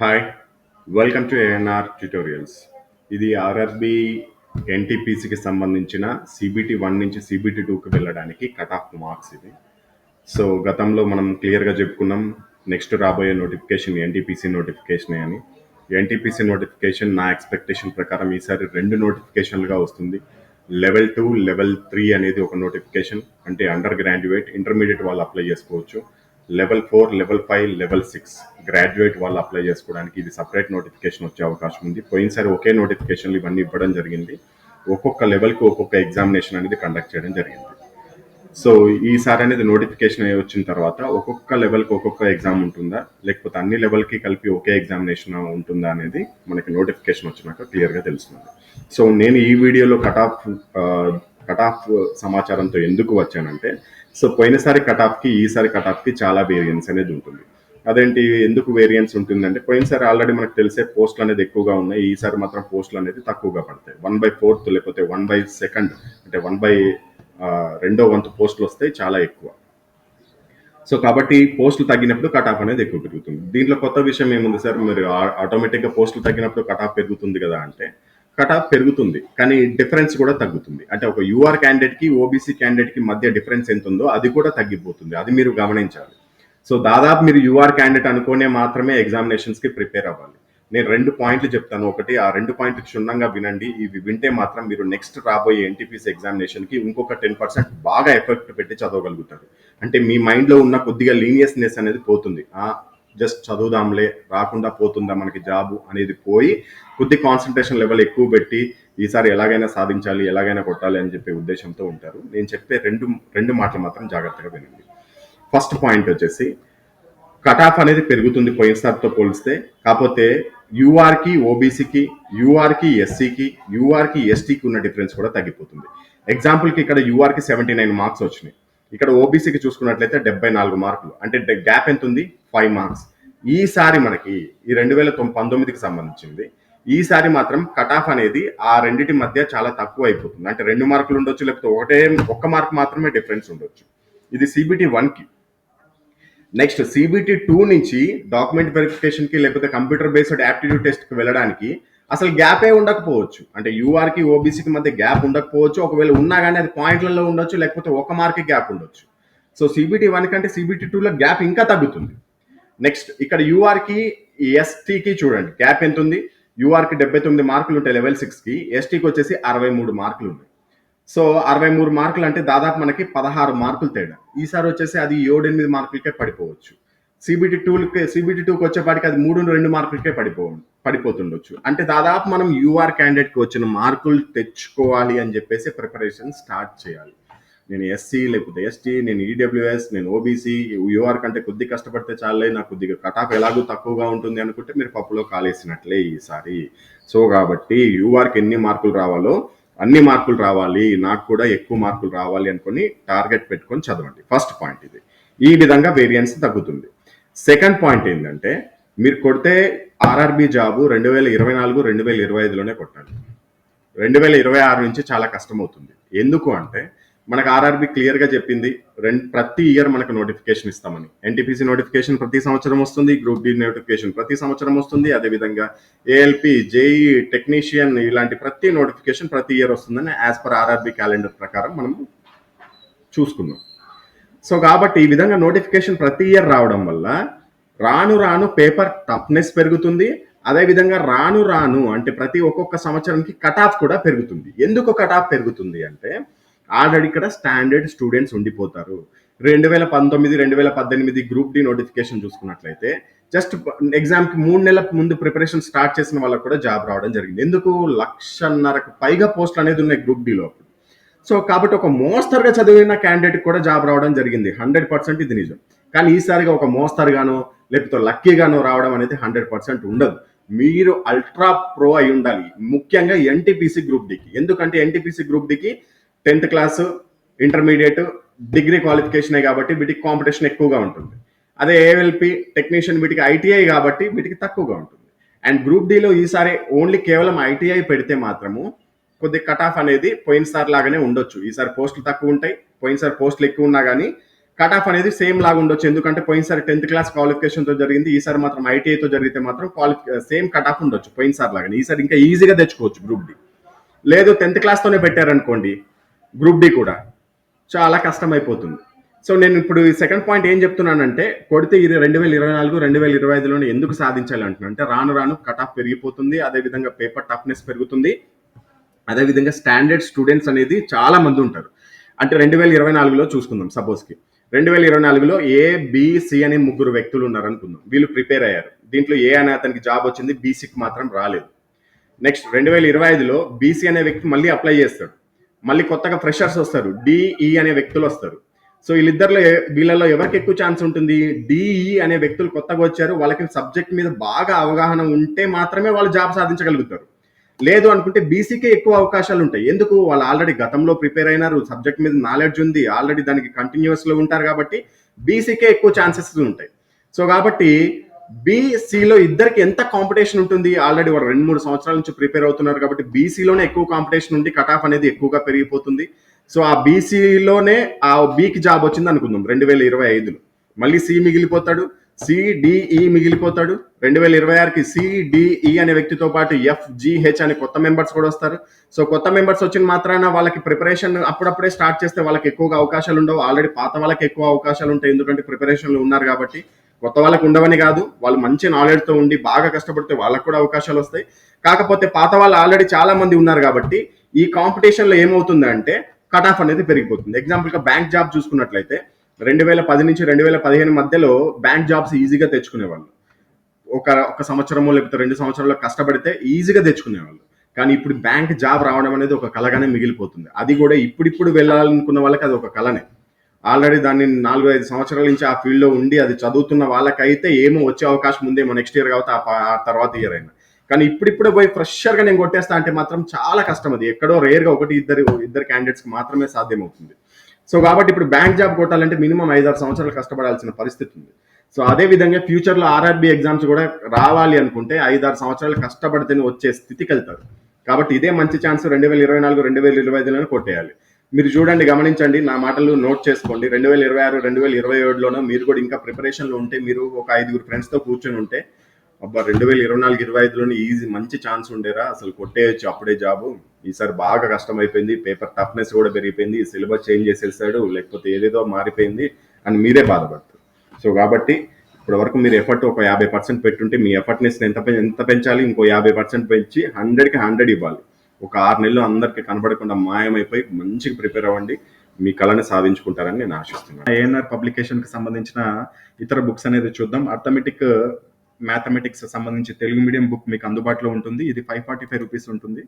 Hi welcome to ANR tutorials ఇది RRB ఎన్టీపీసీకి సంబంధించిన సిబిటి వన్ నుంచి సిబిటి టూకి వెళ్ళడానికి కట్ ఆఫ్ మార్క్స్ ఇది. సో గతంలో మనం క్లియర్గా చెప్పుకున్నాం నెక్స్ట్ రాబోయే నోటిఫికేషన్ ఎన్టీపీసీ నోటిఫికేషన్ అని. ఎన్టీపీసీ నోటిఫికేషన్ నా ఎక్స్పెక్టేషన్ ప్రకారం ఈసారి రెండు నోటిఫికేషన్లుగా వస్తుంది. లెవెల్ టూ లెవెల్ త్రీ అనేది ఒక నోటిఫికేషన్. అంటే అండర్ గ్రాడ్యుయేట్ ఇంటర్మీడియట్ వాళ్ళు అప్లై చేసుకోవచ్చు. Level four level five level six graduate వాళ్ళు అప్లై చేసుకోవడానికి ఇది సపరేట్ నోటిఫికేషన్ వచ్చే అవకాశం ఉంది. పోయినసారి ఒకే నోటిఫికేషన్లు ఇవన్నీ ఇవ్వడం జరిగింది. ఒక్కొక్క లెవెల్కి ఒక్కొక్క ఎగ్జామినేషన్ అనేది కండక్ట్ చేయడం జరిగింది. సో ఈసారి అనేది నోటిఫికేషన్ అయ్యి వచ్చిన తర్వాత ఒక్కొక్క లెవెల్కి ఒక్కొక్క ఎగ్జామ్ ఉంటుందా? లేకపోతే అన్ని లెవెల్కి కలిపి ఒకే ఎగ్జామినేషన్ ఉంటుందా అనేది మనకి నోటిఫికేషన్ వచ్చినాక క్లియర్గా తెలుస్తుంది. సో నేను ఈ వీడియోలో కట్ ఆఫ్ కట్ ఆఫ్ సమాచారంతో ఎందుకు వచ్చానంటే సో పోయినసారి కట్ ఆఫ్కి ఈసారి కట్ ఆఫ్కి చాలా వేరియన్స్ అనేది ఉంటుంది. అదేంటి ఎందుకు వేరియన్స్ ఉంటుందంటే పోయినసారి ఆల్రెడీ మనకు తెలిసే పోస్టులు అనేది ఎక్కువగా ఉన్నాయి. ఈసారి మాత్రం పోస్టులు అనేది తక్కువగా పడతాయి. వన్ బై ఫోర్త్ లేకపోతే వన్ బై సెకండ్ అంటే వన్ బై రెండో వంతు పోస్టులు వస్తాయి చాలా ఎక్కువ. సో కాబట్టి పోస్టులు తగ్గినప్పుడు కట్ ఆఫ్ అనేది ఎక్కువ పెరుగుతుంది. దీంట్లో కొత్త విషయం ఏముంది సార్? మీరు ఆటోమేటిక్గా పోస్టులు తగ్గినప్పుడు కట్ ఆఫ్ పెరుగుతుంది కదా అంటే కట్ ఆఫ్ పెరుగుతుంది కానీ డిఫరెన్స్ కూడా తగ్గుతుంది. అంటే ఒక యూఆర్ క్యాండిడేట్కి ఓబీసీ క్యాండిడేట్కి మధ్య డిఫరెన్స్ ఎంత ఉందో అది కూడా తగ్గిపోతుంది. అది మీరు గమనించాలి. సో దాదాపు మీరు యూఆర్ క్యాండిడేట్ అనుకునే మాత్రమే ఎగ్జామినేషన్స్కి ప్రిపేర్ అవ్వాలి. నేను రెండు పాయింట్లు చెప్తాను. ఒకటి ఆ రెండు పాయింట్లు క్షుణ్ణంగా వినండి. ఇవి వింటే మాత్రం మీరు నెక్స్ట్ రాబోయే ఎన్టీపీసీ ఎగ్జామినేషన్కి ఇంకొక టెన్ పర్సెంట్ బాగా ఎఫెక్ట్ పెట్టి చదవగలుగుతారు. అంటే మీ మైండ్లో ఉన్న కొద్దిగా లీనియస్నెస్ అనేది పోతుంది. జస్ట్ చదువుదాంలే రాకుండా పోతుందా మనకి జాబు అనేది పోయి కొద్ది కాన్సన్ట్రేషన్ లెవెల్ ఎక్కువ పెట్టి ఈసారి ఎలాగైనా సాధించాలి ఎలాగైనా కొట్టాలి అని చెప్పే ఉద్దేశంతో ఉంటారు. నేను చెప్పే రెండు రెండు మాటలు మాత్రం జాగ్రత్తగా వినండి. ఫస్ట్ పాయింట్ వచ్చేసి కటాఫ్ అనేది పెరుగుతుంది పోయినసారితో పోలిస్తే. కాకపోతే యూఆర్కి ఓబీసీకి యూఆర్కి ఎస్సీకి యూఆర్కి ఎస్టీకి ఉన్న డిఫరెన్స్ కూడా తగ్గిపోతుంది. ఎగ్జాంపుల్కి ఇక్కడ యూఆర్కి సెవెంటీ నైన్ మార్క్స్ వచ్చినాయి. ఇక్కడ ఓబీసీకి చూసుకున్నట్లయితే డెబ్బై నాలుగు మార్కులు. అంటే గ్యాప్ ఎంత ఉంది ఫైవ్ మార్క్స్. ఈసారి మనకి ఈ రెండు వేల పంతొమ్మిదికి సంబంధించింది. ఈసారి మాత్రం కట్ ఆఫ్ అనేది ఆ రెండింటి మధ్య చాలా తక్కువ అయిపోతుంది. అంటే రెండు మార్కులు ఉండొచ్చు లేకపోతే ఒకటే ఒక్క మార్క్ మాత్రమే డిఫరెన్స్ ఉండొచ్చు. ఇది సిబిటి వన్కి. నెక్స్ట్ సిబిటి టూ నుంచి డాక్యుమెంట్ వెరిఫికేషన్కి లేకపోతే కంప్యూటర్ బేస్డ్ యాప్టిట్యూడ్ టెస్ట్కి వెళ్ళడానికి అసలు గ్యాపే ఉండకపోవచ్చు. అంటే యూఆర్కి ఓబీసీకి మధ్య గ్యాప్ ఉండకపోవచ్చు. ఒకవేళ ఉన్నా కానీ అది పాయింట్లలో ఉండొచ్చు లేకపోతే ఒక మార్క్ గ్యాప్ ఉండొచ్చు. సో సిబిటి వన్ కంటే సిబిటి టూలో గ్యాప్ ఇంకా తగ్గుతుంది. నెక్స్ట్ ఇక్కడ యూఆర్కి ఎస్టీకి చూడండి. గ్యాప్ ఎంత ఉంది యూఆర్కి డెబ్బై తొమ్మిది మార్కులు ఉంటాయి లెవెల్ సిక్స్కి ఎస్టీకి వచ్చేసి అరవై మూడు మార్కులు ఉన్నాయి సో అరవై మూడు మార్కులు అంటే దాదాపు మనకి పదహారు మార్కులు తేడా. ఈసారి వచ్చేసి అది ఏడెనిమిది మార్కులకే పడిపోవచ్చు. సిబిటి టూకి సిబిటి టూకి వచ్చేపాటికి అది మూడు రెండు మార్కులకే పడిపో పడిపోతుండొచ్చు. అంటే దాదాపు మనం యూఆర్ క్యాండిడేట్కి వచ్చిన మార్కులు తెచ్చుకోవాలి అని చెప్పేసి ప్రిపరేషన్ స్టార్ట్ చేయాలి. నేను ఎస్సీ లేకపోతే ఎస్టీ నేను ఈడబ్ల్యూఎస్ నేను ఓబీసీ యూఆర్ కంటే కొద్ది కష్టపడితే చాలే నాకు కొద్దిగా కటాఫ్ ఎలాగో తక్కువగా ఉంటుంది అనుకుంటే మీరు పప్పులో కాలేసినట్లే ఈసారి. సో కాబట్టి యూఆర్కి ఎన్ని మార్కులు రావాలో అన్ని మార్కులు రావాలి నాకు కూడా ఎక్కువ మార్కులు రావాలి అనుకుని టార్గెట్ పెట్టుకొని చదవండి. ఫస్ట్ పాయింట్ ఇది. ఈ విధంగా వేరియన్స్ తగ్గుతుంది. సెకండ్ పాయింట్ ఏంటంటే మీరు కొడితే ఆర్ఆర్బి జాబు రెండు వేల ఇరవై నాలుగు రెండు వేల ఇరవై ఐదులోనే కొట్టాలి. రెండు వేల ఇరవై ఆరు నుంచి చాలా కష్టమవుతుంది. ఎందుకు అంటే మనకు ఆర్ఆర్బి క్లియర్గా చెప్పింది. రెండు ప్రతి ఇయర్ మనకు నోటిఫికేషన్ ఇస్తామని. ఎన్టీపీసీ నోటిఫికేషన్ ప్రతి సంవత్సరం వస్తుంది గ్రూప్ డి నోటిఫికేషన్ ప్రతి సంవత్సరం వస్తుంది. అదేవిధంగా ఏఎల్పి జేఈ టెక్నీషియన్ ఇలాంటి ప్రతి నోటిఫికేషన్ ప్రతి ఇయర్ వస్తుందని యాజ్ పర్ ఆర్ఆర్బి క్యాలెండర్ ప్రకారం మనం చూసుకున్నాం. సో కాబట్టి ఈ విధంగా నోటిఫికేషన్ ప్రతి ఇయర్ రావడం వల్ల రాను రాను పేపర్ టఫ్నెస్ పెరుగుతుంది. అదేవిధంగా రాను రాను అంటే ప్రతి ఒక్కొక్క సంవత్సరానికి కట్ ఆఫ్ కూడా పెరుగుతుంది. ఎందుకు కట్ ఆఫ్ పెరుగుతుంది అంటే ఆల్రెడీ ఇక్కడ స్టాండర్డ్ స్టూడెంట్స్ ఉండిపోతారు. రెండు వేల పంతొమ్మిది రెండు వేల పద్దెనిమిది గ్రూప్ డి నోటిఫికేషన్ చూసుకున్నట్లయితే జస్ట్ ఎగ్జామ్కి మూడు నెలల ముందు ప్రిపరేషన్ స్టార్ట్ చేసిన వాళ్ళకు కూడా జాబ్ రావడం జరిగింది. ఎందుకు? లక్షన్నరకు పైగా పోస్టులు అనేది ఉన్నాయి గ్రూప్ డిలో సో కాబట్టి ఒక మోస్తరుగా చదివిన క్యాండిడేట్ కూడా జాబ్ రావడం జరిగింది. హండ్రెడ్ పర్సెంట్ ఇది నిజం. కానీ ఈసారిగా ఒక మోస్తరుగానో లేకపోతే లక్కీగానో రావడం అనేది హండ్రెడ్ పర్సెంట్ ఉండదు. మీరు అల్ట్రా ప్రో అయి ఉండాలి. ముఖ్యంగా ఎన్టీపీసీ గ్రూప్ డికి. ఎందుకంటే ఎన్టీపీసీ గ్రూప్ డికి టెన్త్ క్లాసు ఇంటర్మీడియట్ డిగ్రీ క్వాలిఫికేషనే కాబట్టి వీటికి కాంపిటీషన్ ఎక్కువగా ఉంటుంది. అదే ఏఎల్పి టెక్నీషియన్ వీటికి ఐటీఐ కాబట్టి వీటికి తక్కువగా ఉంటుంది. అండ్ గ్రూప్ డిలో ఈసారి ఓన్లీ కేవలం ఐటీఐ పెడితే మాత్రము కొద్ది కట్ ఆఫ్ అనేది పోయినసారి లాగానే ఉండొచ్చు. ఈసారి పోస్టులు తక్కువ ఉంటాయి పోయినసారి పోస్టులు ఎక్కువ ఉన్నా కానీ కట్ ఆఫ్ అనేది సేమ్ లాగా ఉండొచ్చు. ఎందుకంటే పోయినసారి టెన్త్ క్లాస్ క్వాలిఫికేషన్తో జరిగింది ఈసారి మాత్రం ఐటీఐతో జరిగితే మాత్రం క్వాలిఫి సేమ్ కట్ ఆఫ్ ఉండొచ్చు పోయినసారి లాగానే. ఈసారి ఇంకా ఈజీగా తెచ్చుకోవచ్చు గ్రూప్ డి. లేదు టెన్త్ క్లాస్తోనే పెట్టారనుకోండి గ్రూప్ డి కూడా. చాలా కష్టం అయిపోతుంది సో నేను ఇప్పుడు సెకండ్ పాయింట్ ఏం చెప్తున్నానంటే కొడితే ఇది రెండు వేల ఇరవై నాలుగు రెండు వేల ఇరవై ఐదులోనే ఎందుకు సాధించాలి అంటున్నా. అంటే రాను రాను కట్ ఆఫ్ పెరిగిపోతుంది అదేవిధంగా పేపర్ టఫ్నెస్ పెరుగుతుంది అదేవిధంగా స్టాండర్డ్ స్టూడెంట్స్ అనేది చాలా మంది ఉంటారు. అంటే రెండు వేల ఇరవై నాలుగులో చూసుకుందాం సపోజ్కి రెండు వేల ఇరవై నాలుగులో ఏ బిసి అనే ముగ్గురు వ్యక్తులు ఉన్నారు అనుకుందాం వీళ్ళు ప్రిపేర్ అయ్యారు. దీంట్లో ఏ అనే అతనికి జాబ్ వచ్చింది బీసీకి మాత్రం రాలేదు. నెక్స్ట్ రెండు వేల ఇరవై ఐదులో బీసీ అనే వ్యక్తి మళ్ళీ అప్లై చేస్తాడు. మళ్ళీ కొత్తగా ఫ్రెషర్స్ వస్తారు. డిఈ e అనే వ్యక్తులు వస్తారు. సో వీళ్ళిద్దరిలో వీళ్ళలో ఎవరికి ఎక్కువ ఛాన్స్ ఉంటుంది? డిఈ e అనే వ్యక్తులు కొత్తగా వచ్చారు. వాళ్ళకి సబ్జెక్ట్ మీద బాగా అవగాహన ఉంటే మాత్రమే వాళ్ళు జాబ్ సాధించగలుగుతారు. లేదు అనుకుంటే బీసీకే ఎక్కువ అవకాశాలు ఉంటాయి. ఎందుకు? వాళ్ళు ఆల్రెడీ గతంలో ప్రిపేర్ అయినారు. సబ్జెక్ట్ మీద నాలెడ్జ్ ఉంది. ఆల్రెడీ దానికి కంటిన్యూస్లో ఉంటారు కాబట్టి బీసీకే ఎక్కువ ఛాన్సెస్ ఉంటాయి. సో కాబట్టి బీసీలో ఇద్దరికి ఎంత కాంపిటీషన్ ఉంటుంది? ఆల్రెడీ వాళ్ళు రెండు మూడు సంవత్సరాల నుంచి ప్రిపేర్ అవుతున్నారు కాబట్టి బీసీలోనే ఎక్కువ కాంపిటీషన్ ఉండి కట్ ఆఫ్ అనేది ఎక్కువగా పెరిగిపోతుంది. సో ఆ బీసీలోనే ఆ బీకి జాబ్ వచ్చింది అనుకుందాం. రెండు వేల ఇరవై ఐదులో. మళ్ళీ సి మిగిలిపోతాడు. సిడిఈ e మిగిలిపోతాడు. రెండు వేల ఇరవై ఆరుకి సిడిఈ e అనే వ్యక్తితో పాటు ఎఫ్జిహెచ్ అనే కొత్త మెంబర్స్ కూడా వస్తారు. సో కొత్త మెంబర్స్ వచ్చిన మాత్రాన వాళ్ళకి ప్రిపరేషన్ అప్పుడప్పుడే స్టార్ట్ చేస్తే వాళ్ళకి ఎక్కువగా అవకాశాలు ఉండవు. ఆల్రెడీ పాత వాళ్ళకి ఎక్కువ అవకాశాలు ఉంటాయి. ఎందుకంటే ప్రిపరేషన్లు ఉన్నారు కాబట్టి కొత్త వాళ్ళకు ఉండవని కాదు వాళ్ళు మంచి నాలెడ్జ్తో ఉండి బాగా కష్టపడితే వాళ్ళకి కూడా అవకాశాలు వస్తాయి. కాకపోతే పాత వాళ్ళు ఆల్రెడీ చాలా మంది ఉన్నారు కాబట్టి ఈ కాంపిటీషన్లో ఏమవుతుందంటే కట్ ఆఫ్ అనేది పెరిగిపోతుంది. ఎగ్జాంపుల్గా బ్యాంక్ జాబ్ చూసుకున్నట్లయితే రెండు వేల పది నుంచి రెండు వేల పదిహేను మధ్యలో బ్యాంక్ జాబ్స్ ఈజీగా తెచ్చుకునేవాళ్ళు. ఒక ఒక సంవత్సరమో లేకపోతే రెండు సంవత్సరాల్లో కష్టపడితే ఈజీగా తెచ్చుకునేవాళ్ళు. కానీ ఇప్పుడు బ్యాంక్ జాబ్ రావడం అనేది ఒక కలగానే మిగిలిపోతుంది. అది కూడా ఇప్పుడిప్పుడు వెళ్ళాలనుకున్న వాళ్ళకి అది ఒక కలనే ఆల్రెడీ దాన్ని నాలుగు ఐదు సంవత్సరాల నుంచి ఆ ఫీల్డ్లో ఉండి అది చదువుతున్న వాళ్ళకైతే ఏమో వచ్చే అవకాశం ఉందేమో నెక్స్ట్ ఇయర్ కాబట్టి ఆ తర్వాత ఇయర్ అయినా. కానీ ఇప్పుడిప్పుడే పోయి ఫ్రెషర్గా నేను కొట్టేస్తా అంటే మాత్రం చాలా కష్టం అది. ఎక్కడో రేర్గా ఒకటి ఇద్దరు ఇద్దరు క్యాండిడేట్స్కి మాత్రమే సాధ్యమవుతుంది. సో కాబట్టి ఇప్పుడు బ్యాంక్ జాబ్ కొట్టాలంటే మినిమం ఐదారు సంవత్సరాలు కష్టపడాల్సిన పరిస్థితి ఉంది. సో అదే విధంగా ఫ్యూచర్లో ఆర్ఆర్బి ఎగ్జామ్స్ కూడా రావాలి అనుకుంటే ఐదారు సంవత్సరాలు కష్టపడితేనే వచ్చే స్థితికి వెళ్తారు. కాబట్టి ఇదే మంచి ఛాన్స్ రెండు వేల ఇరవై నాలుగు రెండు వేల ఇరవై ఐదులోనే కొట్టేయాలి. మీరు చూడండి గమనించండి నా మాటలు నోట్ చేసుకోండి. రెండు వేల ఇరవై ఆరు రెండు వేల ఇరవై ఏడులోనో మీరు కూడా ఇంకా ప్రిపరేషన్లో ఉంటే మీరు ఒక ఐదుగురు ఫ్రెండ్స్తో కూర్చొని ఉంటే అబ్బా రెండు వేల ఇరవై నాలుగు ఇరవై ఐదులోనే ఈజీ మంచి ఛాన్స్ ఉండేరా. అసలు కొట్టేయచ్చు అప్పుడే జాబు. ఈసారి బాగా కష్టం అయిపోయింది పేపర్ టఫ్నెస్ కూడా పెరిగిపోయింది సిలబస్ చేంజ్ చేసేసాడు లేకపోతే ఏదేదో మారిపోయింది అని మీరే బాధపడతారు. సో కాబట్టి ఇప్పటి వరకు మీరు ఎఫర్ట్ ఒక యాభై పర్సెంట్ పెట్టుంటే మీ ఎఫర్ట్నెస్ ఎంత ఎంత పెంచాలి? ఇంకో యాభై పర్సెంట్ పెంచి హండ్రెడ్కి హండ్రెడ్ ఇవ్వాలి. ఒక ఆరు నెలలు అందరికీ కనబడకుండా మాయమైపోయి మంచిగా ప్రిపేర్ అవ్వండి. మీ కళని సాధించుకుంటారని నేను ఆశిస్తున్నాను. ఏఎన్ఆర్ పబ్లికేషన్కి సంబంధించిన ఇతర బుక్స్ అనేది చూద్దాం. అర్థమెటిక్ మ్యాథమెటిక్స్ సంబంధించి తెలుగు మీడియం బుక్ మీకు అందుబాటులో ఉంటుంది. ఇది ఫైవ్ ఫార్టీ ఫైవ్ రూపీస్ ఉంటుంది.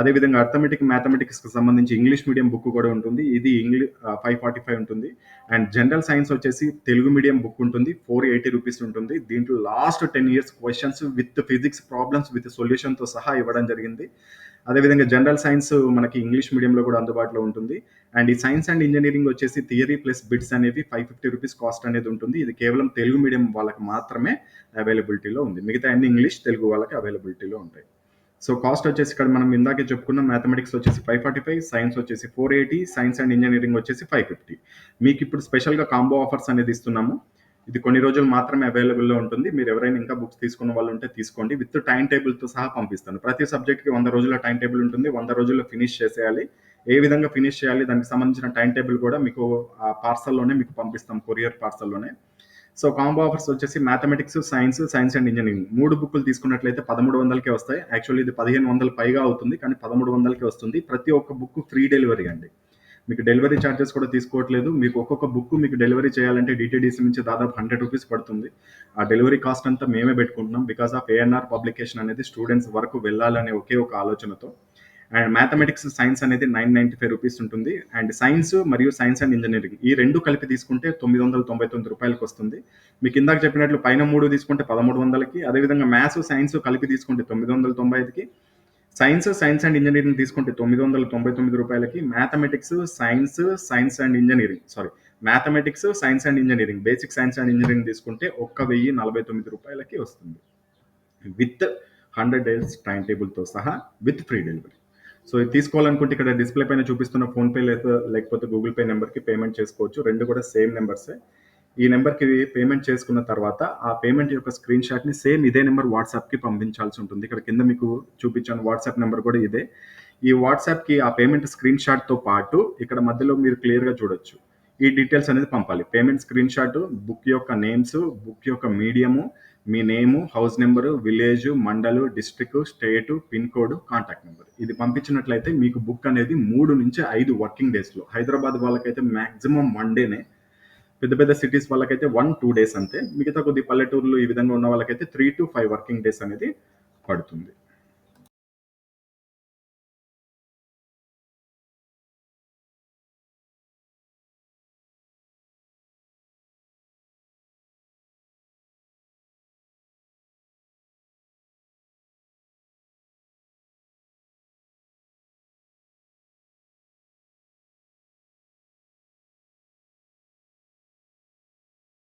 అదేవిధంగా అర్థమెటిక్ మ్యాథమెటిక్స్కి సంబంధించి ఇంగ్లీష్ మీడియం బుక్ కూడా ఉంటుంది. ఇది ఇంగ్లీష్ ఫైవ్ ఫార్టీ ఫైవ్ ఉంటుంది. అండ్ జనరల్ సైన్స్ వచ్చేసి తెలుగు మీడియం బుక్ ఉంటుంది. ఫోర్ ఎయిటీ రూపీస్ ఉంటుంది. దీంట్లో last ten years questions with physics problems with సొల్యూషన్తో సహా ఇవ్వడం జరిగింది. అదేవిధంగా జనరల్ సైన్స్ మనకి ఇంగ్లీష్ మీడియంలో కూడా అందుబాటులో ఉంటుంది. అండ్ ఈ సైన్స్ అండ్ ఇంజనీరింగ్ వచ్చేసి థియరీ ప్లస్ బిట్స్ అనేవి ఫైవ్ ఫిఫ్టీ రూపీస్ కాస్ట్ అనేది ఉంటుంది. ఇది కేవలం తెలుగు మీడియం వాళ్ళకి మాత్రమే అవైలబిలిటీలో ఉంది. మిగతా అన్ని ఇంగ్లీష్ తెలుగు వాళ్ళకి అవైలబిలిటీలో ఉంటాయి. సో కాస్ట్ వచ్చేసి ఇక్కడ మనం ఇందాకే చెప్పుకున్న మ్యాథమెటిక్స్ వచ్చేసి ఫైవ్ ఫార్టీ ఫైవ్ సైన్స్ వచ్చేసి four eighty science and engineering వచ్చేసి ఫైవ్ ఫిఫ్టీ. మీకు ఇప్పుడు స్పెషల్గా కాంబో ఆఫర్స్ అనేది ఇస్తున్నాము. ఇది కొన్ని రోజులు మాత్రమే అవైలబుల్లో ఉంటుంది. మీరు ఎవరైనా ఇంకా బుక్స్ తీసుకున్న వాళ్ళు ఉంటే తీసుకోండి. విత్ టైం టేబుల్తో సహా పంపిస్తాను. ప్రతి సబ్జెక్ట్కి వంద రోజుల టైం టేబుల్ ఉంటుంది. వంద రోజుల్లో ఫినిష్ చేసేయాలి. ఏ విధంగా ఫినిష్ చేయాలి? దానికి సంబంధించిన టైం టేబుల్ కూడా మీకు ఆ పార్సల్లోనే మీకు పంపిస్తాం. కొరియర్ పార్సల్లోనే సో కాంబో ఆఫర్స్ వచ్చేసి mathematics science science and engineering మూడు బుక్లు తీసుకున్నట్లయితే పదమూడు వందలకే వస్తాయి. యాక్చువల్లీ ఇది పదిహేను వందల పైగా అవుతుంది. కానీ పదమూడు వందలకే వస్తుంది. ప్రతి ఒక్క బుక్ ఫ్రీ డెలివరీ అండి. మీకు డెలివరీ ఛార్జెస్ కూడా తీసుకోవట్లేదు. మీకు ఒక్కొక్క బుక్ మీకు డెలివరీ చేయాలంటే డిటీడీసీ నుంచి దాదాపు హండ్రెడ్ రూపీస్ పడుతుంది. ఆ డెలివరీ కాస్ట్ అంతా మేమే పెట్టుకుంటున్నాం. బికాస్ ఆఫ్ ఏఎన్ఆర్ పబ్లికేషన్ అనేది స్టూడెంట్స్ వరకు వెళ్ళాలనే ఒకే ఒక ఆలోచనతో. అండ్ మ్యాథమెటిక్స్ సైన్స్ అనేది నైన్ నైంటీ ఫైవ్ రూపీస్ ఉంటుంది. అండ్ సైన్స్ మరియు సైన్స్ అండ్ ఇంజనీరింగ్ ఈ రెండు కలిపి తీసుకుంటే తొమ్మిది వందల తొంభై తొమ్మిది రూపాయలకి వస్తుంది. మీకు ఇందాక చెప్పినట్లు పైన మూడు తీసుకుంటే పదమూడు వందలకి అదేవిధంగా మ్యాథ్స్ సైన్స్ కలిపి తీసుకుంటే తొమ్మిది వందల తొంభై ఐదుకి సైన్స్ సైన్స్ అండ్ ఇంజనీరింగ్ తీసుకుంటే తొమ్మిది వందల తొంభై తొమ్మిది రూపాయలకి mathematics science science and engineering. Sorry mathematics science and engineering. Basic science and engineering తీసుకుంటే ఒక్క వెయ్యి నలభై తొమ్మిది రూపాయలకి వస్తుంది. విత్ హండ్రెడ్ డేస్ టైం టేబుల్తో సహా విత్ ఫ్రీ డెలివరీ. సో ఇది తీసుకోవాలనుకుంటే ఇక్కడ డిస్ప్లే పైన చూపిస్తున్న ఫోన్పే లేదా లేకపోతే గూగుల్ పే నెంబర్కి పేమెంట్ చేసుకోవచ్చు. రెండు కూడా సేమ్ నెంబర్సే. ఈ నెంబర్కి పేమెంట్ చేసుకున్న తర్వాత ఆ పేమెంట్ యొక్క స్క్రీన్ షాట్ని సేమ్ ఇదే నెంబర్ వాట్సాప్కి పంపించాల్సి ఉంటుంది. ఇక్కడ కింద మీకు చూపించాను వాట్సాప్ నెంబర్ కూడా ఇదే. ఈ వాట్సాప్కి ఆ పేమెంట్ స్క్రీన్ షాట్తో పాటు ఇక్కడ మధ్యలో మీరు క్లియర్గా చూడొచ్చు. ఈ డీటెయిల్స్ అనేది పంపాలి. పేమెంట్ స్క్రీన్ షాట్ బుక్ యొక్క నేమ్స్ బుక్ యొక్క మీడియము మీ name house number village mandal district state pin code contact number. ఇది పంపించినట్లయితే మీకు బుక్ అనేది మూడు నుంచి ఐదు వర్కింగ్ డేస్లో హైదరాబాద్ వాళ్ళకైతే మ్యాక్సిమం వన్ డేనే పెద్ద పెద్ద సిటీస్ వాళ్ళకైతే వన్ టూ డేస్ అంతే. మిగతా కొద్ది పల్లెటూర్లు ఈ విధంగా ఉన్న వాళ్ళకైతే three to five working days అనేది పడుతుంది.